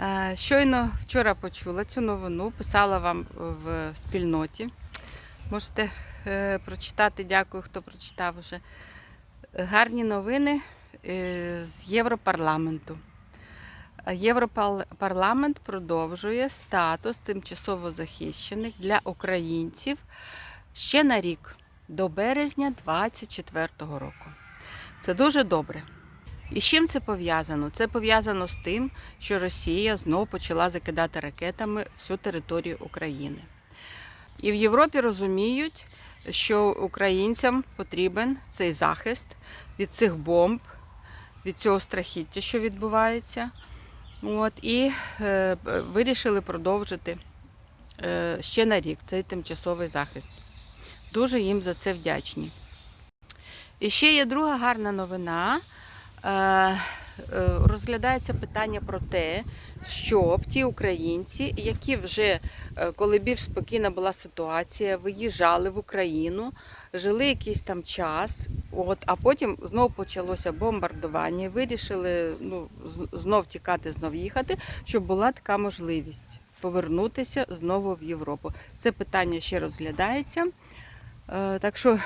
Е, Щойно вчора почула цю новину, писала вам в спільноті. Можете е, прочитати, дякую, хто прочитав вже. Гарні новини е, з Європарламенту. Е, Європарламент продовжує статус тимчасово захищених для українців ще на рік до березня 2024 року. Це дуже добре. І з чим це пов'язано? Це пов'язано з тим, що Росія знову почала закидати ракетами всю територію України. І в Європі розуміють, що українцям потрібен цей захист від цих бомб, від цього страхіття, що відбувається. От, і е, вирішили продовжити е, ще на рік цей тимчасовий захист. Дуже їм за це вдячні. І ще є друга гарна новина. Е, е, Розглядається питання про те, щоб ті українці, які вже е, коли більш спокійна була ситуація, виїжджали в Україну, жили якийсь там час, от, а потім знову почалося бомбардування, вирішили ну, знов тікати, знов їхати, щоб була така можливість повернутися знову в Європу. Це питання ще розглядається. Е, Так що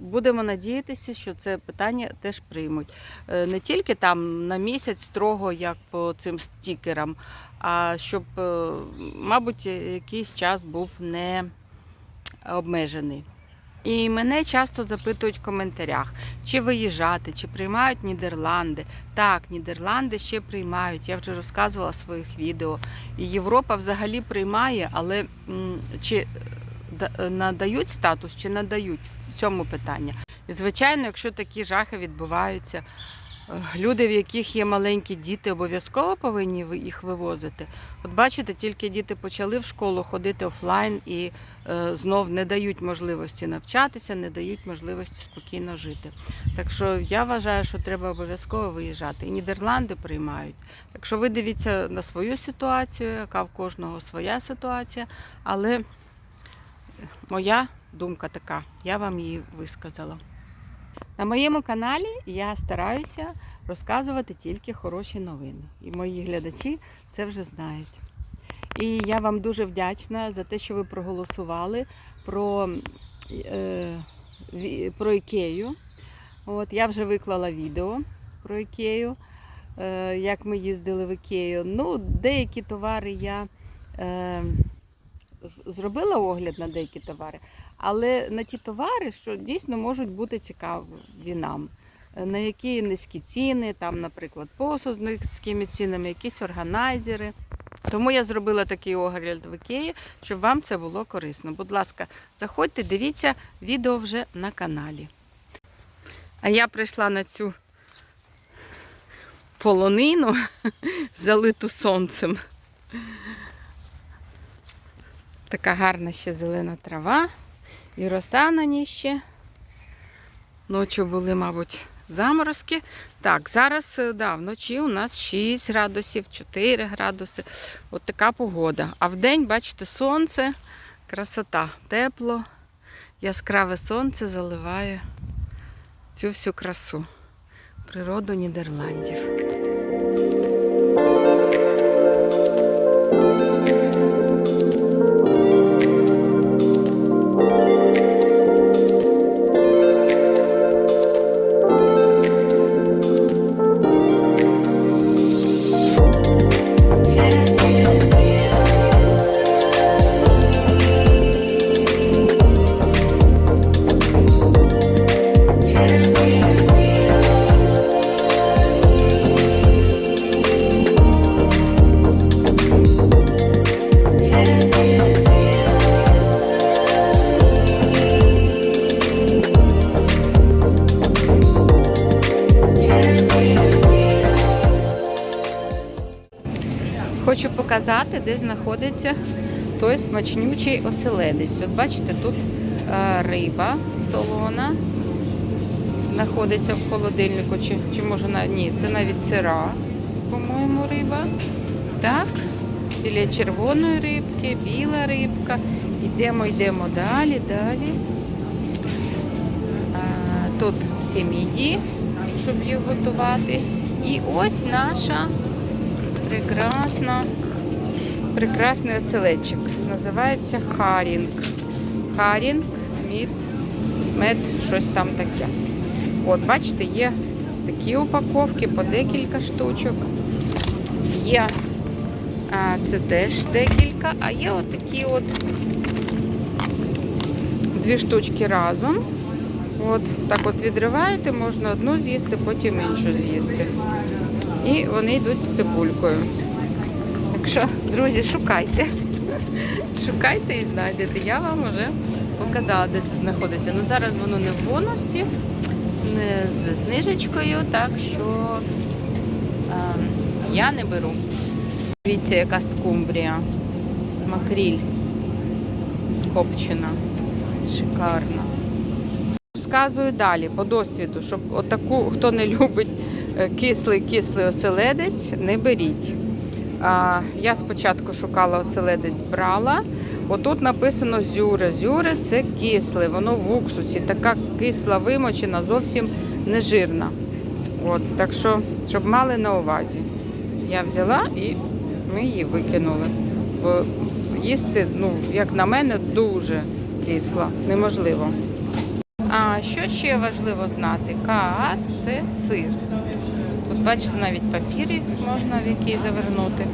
будемо надіятися, що це питання теж приймуть. Е, Не тільки там на місяць строго, як по цим стікерам, а щоб, е, мабуть, якийсь час був не обмежений. І мене часто запитують в коментарях, чи виїжджати, чи приймають Нідерланди. Так, Нідерланди ще приймають. Я вже розказувала в своїх відео. І Європа взагалі приймає, але чи надають статус чи надають в цьому питання. І звичайно, якщо такі жахи відбуваються, е, люди, в яких є маленькі діти, обов'язково повинні їх вивозити. От бачите, тільки діти почали в школу ходити офлайн і е, знов не дають можливості навчатися, не дають можливості спокійно жити. Так що я вважаю, що треба обов'язково виїжджати. І Нідерланди приймають. Так що ви дивіться на свою ситуацію, яка в кожного своя ситуація, але моя думка така, я вам її висказала. На моєму каналі я стараюся розказувати тільки хороші новини. І мої глядачі це вже знають. І я вам дуже вдячна за те, що ви проголосували про, е, про Ікею. От, я вже виклала відео про Ікею, е, як ми їздили в Ікею. Ну, деякі товари я е, зробила огляд на деякі товари, але на ті товари, що дійсно можуть бути цікаві нам. На які низькі ціни, там, наприклад, посуд з низькими цінами, якісь органайзери. Тому я зробила такий огляд в Ікеї, щоб вам це було корисно. Будь ласка, заходьте, дивіться відео вже на каналі. А я прийшла на цю полонину, залиту сонцем. Така гарна ще зелена трава і роса на ній ще. Ночі були, мабуть, заморозки. Так, зараз е, да, вночі у нас 6 градусів, 4 градуси. От така погода. А вдень, бачите, сонце, красота, тепло, яскраве сонце заливає цю всю красу. Природу Нідерландів. Хочу показати, де знаходиться той смачнючий оселедець. От бачите, тут е, риба солона знаходиться в холодильнику, чи, чи може на ні, це навіть сира, по-моєму, риба. Так, біля червоної рибки, біла рибка. Йдемо, йдемо далі, далі. А, тут ці міді, щоб їх готувати. І ось наша прекрасна, прекрасний оселедчик. Називається Харінг. Харінг, мід, мед, щось там таке. От, бачите, є такі упаковки по декілька штучок. Є а, це теж декілька, а є отакі от дві штучки разом. От так от відриваєте, можна одну з'їсти, потім іншу з'їсти. І вони йдуть з цибулькою. Так що, друзі, шукайте. Шукайте і знайдете. Я вам вже показала, де це знаходиться. Ну зараз воно не в бонусі, не з знижечкою, так що е, я не беру. Дивіться, яка скумбрія. Макріль копчена. Шикарна. Розказую далі по досвіду, щоб отаку, хто не любить е, кислий кислий оселедець, не беріть. Я спочатку шукала оселедець, брала. Отут написано зюре. Зюре це кисле, воно в уксусі, така кисла вимочена, зовсім не жирна. От, так що, щоб мали на увазі. Я взяла і ми її викинули. Бо їсти, ну, як на мене, дуже кисла, неможливо. А що ще важливо знати? Каас це сир. Бачите, навіть папіри можна в який завернути.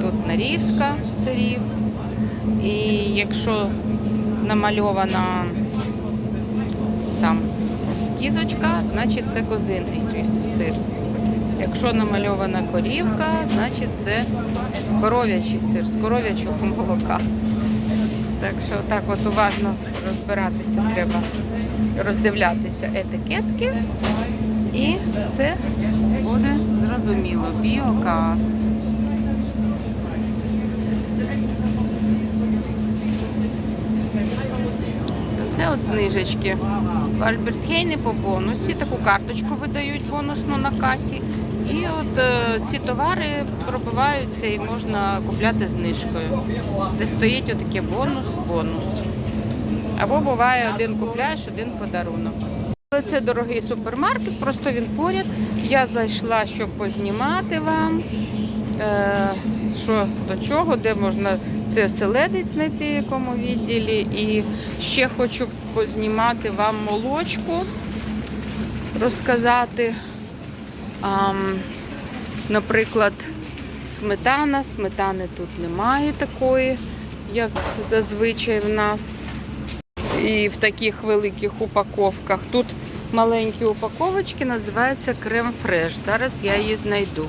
Тут нарізка сирів. І якщо намальована там кізочка, значить це козинний сир. Якщо намальована корівка, значить це коров'ячий сир з коров'ячого молока. Так що так от уважно розбиратися треба, роздивлятися етикетки і все буде зрозуміло. Біоказ. Це от знижечки. В Альберт Хейне по бонусі таку карточку видають бонусну на касі. І от е, ці товари пробиваються і можна купляти знижкою, де стоїть отаке бонус, бонус. Або буває один купляєш, один подарунок. Це дорогий супермаркет, просто він поряд. Я зайшла, щоб познімати вам, е, що до чого, де можна це оселедець знайти в якому відділі. І ще хочу познімати вам молочку, розказати. Наприклад, сметана. Сметани тут немає такої, як зазвичай в нас. І в таких великих упаковках. Тут маленькі упаковочки, називаються крем-фреш. Зараз я її знайду.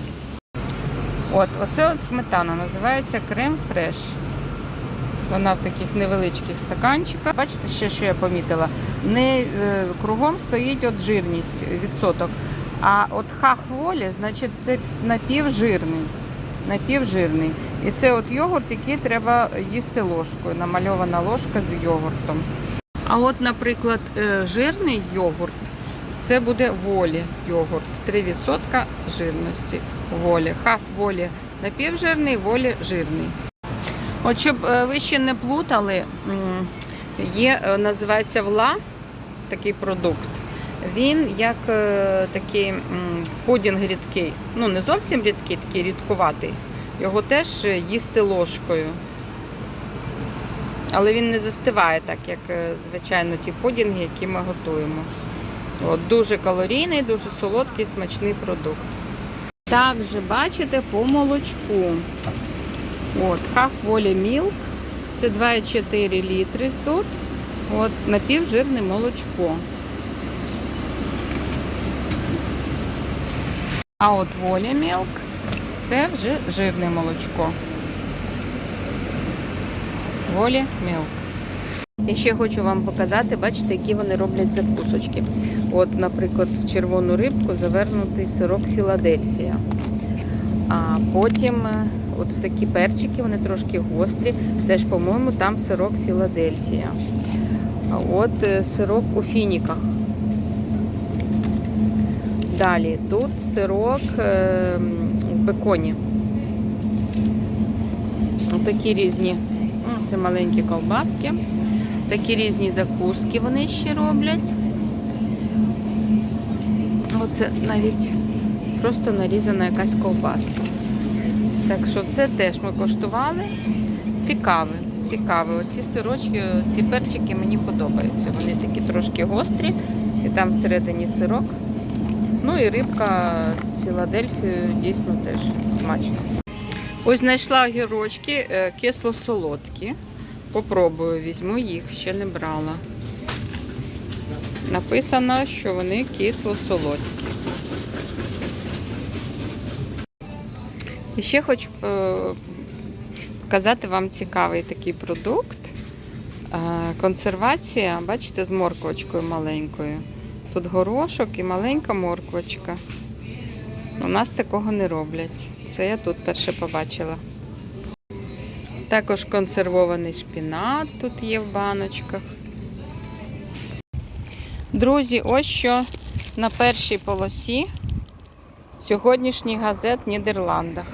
От, оце от сметана називається крем-фреш. Вона в таких невеличких стаканчиках. Бачите, ще що я помітила? Не е, кругом стоїть от жирність, відсоток. А от хахволі, значить, це напівжирний. Напівжирний. І це от йогурт, який треба їсти ложкою. Намальована ложка з йогуртом. А от, наприклад, е, жирний йогурт, це буде волі йогурт. 3% жирності волі. Хаф волі напівжирний, волі жирний. От щоб е, ви ще не плутали, є, е, називається вла, такий продукт. Він як е, такий пудінг рідкий. Ну, не зовсім рідкий, такий рідкуватий. Його теж їсти ложкою. Але він не застиває так, як звичайно ті пудінги, які ми готуємо. От, дуже калорійний, дуже солодкий, смачний продукт. Також бачите по молочку. От, Half Volley Milk. Це 2,4 літри тут. От, напівжирне молочко. А от Volley Milk це вже жирне молочко. Волі Milk. І ще хочу вам показати, бачите, які вони роблять закусочки. От, наприклад, в червону рибку завернутий сирок Філадельфія. А потім е, от в такі перчики, вони трошки гострі. Теж, по-моєму, там сирок Філадельфія. А от е, сирок у фініках. Далі тут сирок е, в беконі. Такі різні. Це маленькі ковбаски. Такі різні закуски вони ще роблять. Оце навіть просто нарізана якась ковбаска. Так що це теж ми коштували. Цікаве, цікаве. Оці сирочки, ці перчики мені подобаються. Вони такі трошки гострі, і там всередині сирок. Ну і рибка з Філадельфією дійсно теж смачно. Ось знайшла огірочки е, кисло-солодкі. Попробую, візьму їх, ще не брала. Написано, що вони кисло-солодкі. І ще хочу е, показати вам цікавий такий продукт. Е, Консервація, бачите, з морквочкою маленькою. Тут горошок і маленька морквочка. У нас такого не роблять. Це я тут перше побачила. Також консервований шпінат тут є в баночках. Друзі, ось що на першій полосі сьогоднішній газет в Нідерландах.